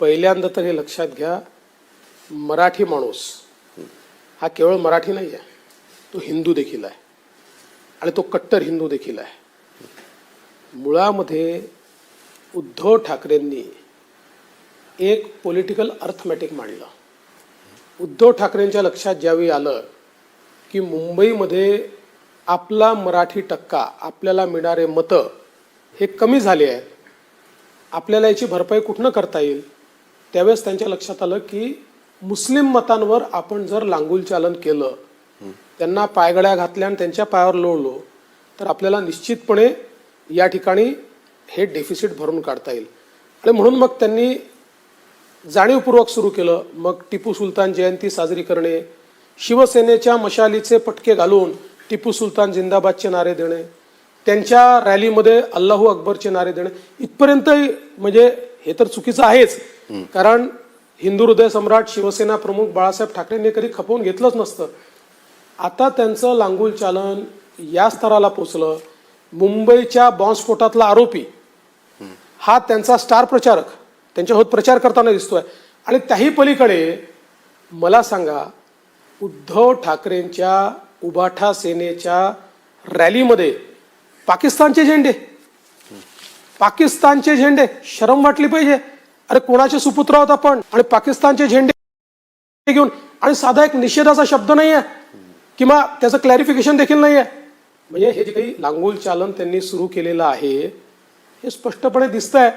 पहिल्यांदा तर हे लक्षात घ्या मराठी माणूस हा केवळ मराठी नाही आहे तो हिंदू देखील आहे आणि तो कट्टर हिंदू देखील आहे. मुळामध्ये उद्धव ठाकरेंनी एक पॉलिटिकल अर्थमॅटिक मांडलं. उद्धव ठाकरेंच्या लक्षात ज्यावेळी आलं की मुंबईमध्ये आपला मराठी टक्का आपल्याला मिळणारे मतं हे कमी झाले आहेत आपल्याला याची भरपाई कुठनं करता येईल? त्यावेळेस त्यांच्या लक्षात आलं की मुस्लिम मतांवर आपण जर लांगुल चालन केलं त्यांना पायगड्या घातल्या आणि त्यांच्या पायावर लोळलो तर आपल्याला निश्चितपणे या ठिकाणी हे डेफिसिट भरून काढता येईल. आणि म्हणून मग त्यांनी जाणीवपूर्वक सुरू केलं. मग टिपू सुलतान जयंती साजरी करणे शिवसेनेच्या मशालीचे पटके घालून टिपू सुलतान जिंदाबादचे नारे देणे त्यांच्या रॅलीमध्ये अल्लाहू अकबरचे नारे देणे इथपर्यंतही म्हणजे हे तर चुकीचं आहेच. कारण हिंदू हृदय सम्राट शिवसेना प्रमुख बाळासाहेब ठाकरेंनी कधी खपवून घेतलंच नसतं. आता त्यांचं लांगुल चालन या स्तराला पोचलं. मुंबईच्या बॉम्बस्फोटातला आरोपी हा त्यांचा स्टार प्रचारक त्यांच्यासोबत प्रचार करताना दिसतोय. आणि त्याही पलीकडे मला सांगा उद्धव ठाकरेंच्या उबाठा सेनेच्या रॅलीमध्ये पाकिस्तानचे झेंडे पाकिस्तानचे झेंडे. शरम वाटली पाहिजे. अरे कोणाचे सुपुत्र आहोत आपण? आणि पाकिस्तानचे झेंडे घेऊन आणि साधा एक निषेधाचा शब्द नाही आहे किंवा त्याचं क्लॅरिफिकेशन देखील नाही आहे म्हणजे हे जे काही लांगोल चालन त्यांनी सुरू केलेलं आहे हे स्पष्टपणे दिसतंय.